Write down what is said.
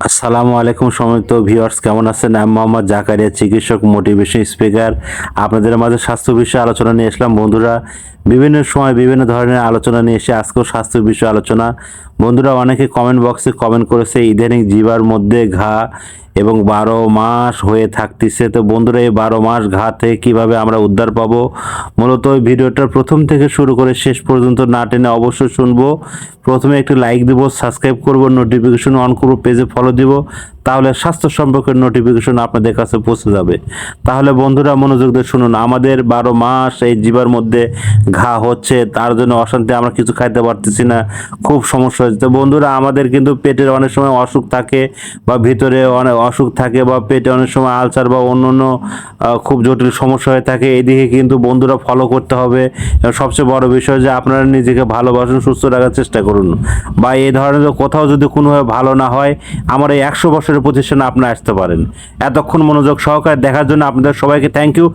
আসসালামু আলাইকুম সমস্ত ভিউয়ার্স, কেমন আছেন? আমি মোহাম্মদ জাকারিয়া, চিকিৎসক, মোটিভেশন স্পিকার। আপনাদের মাঝে স্বাস্থ্য বিষয়ে আলোচনা নিয়ে এসলাম বন্ধুরা, বিভিন্ন সময় বিভিন্ন ধরনের আলোচনা নিয়ে এসে আজকেও স্বাস্থ্য বিষয়ে আলোচনা। বন্ধুরা, অনেকে কমেন্ট বক্সে কমেন্ট করেছে, ইদানিং জিবার মধ্যে ঘা এবং বারো মাস হয়ে থাকতেছে। তো বন্ধুরা, এই বারো মাস ঘা থেকে কীভাবে আমরা উদ্ধার পাবো? মূলত ওই ভিডিওটা প্রথম থেকে শুরু করে শেষ পর্যন্ত না টেনে অবশ্যই শুনব। প্রথমে একটি লাইক দিব সাবস্ক্রাইব করব নোটিফিকেশন অন করব পেজে ফলো দিব। তাহলে স্বাস্থ্য সম্পর্কের নোটিফিকেশন আপনাদের কাছে পৌঁছে যাবে। তাহলে বন্ধুরা মনোযোগ দিয়ে শুনুন, আমাদের বারো মাস এই জীবার মধ্যে ঘা হচ্ছে, তার জন্য অশান্তি আমরা কিছু খাইতে পারতেছি না, খুব সমস্যা হচ্ছে তো বন্ধুরা, আমাদের কিন্তু পেটের অনেক সময় অসুখ থাকে বা ভিতরে অনেক অসুখ থাকে বা পেটে অনেক সময় আলসার বা অন্য অন্য খুব জটিল সমস্যা হয়ে থাকে, এদিকে কিন্তু বন্ধুরা ফলো করতে হবে। সবচেয়ে বড় বিষয় যে আপনারা নিজেকে ভালোবাসুন, সুস্থ রাখার চেষ্টা করুন। বা এই ধরনের কোথাও যদি কোনোভাবে ভালো না হয়, আমার এই একশো বছরের প্রতিষ্ঠানে আপনারা আসতে পারেন। এতক্ষণ মনোযোগ সহকারে দেখার জন্য আপনাদের সবাইকে থ্যাংক ইউ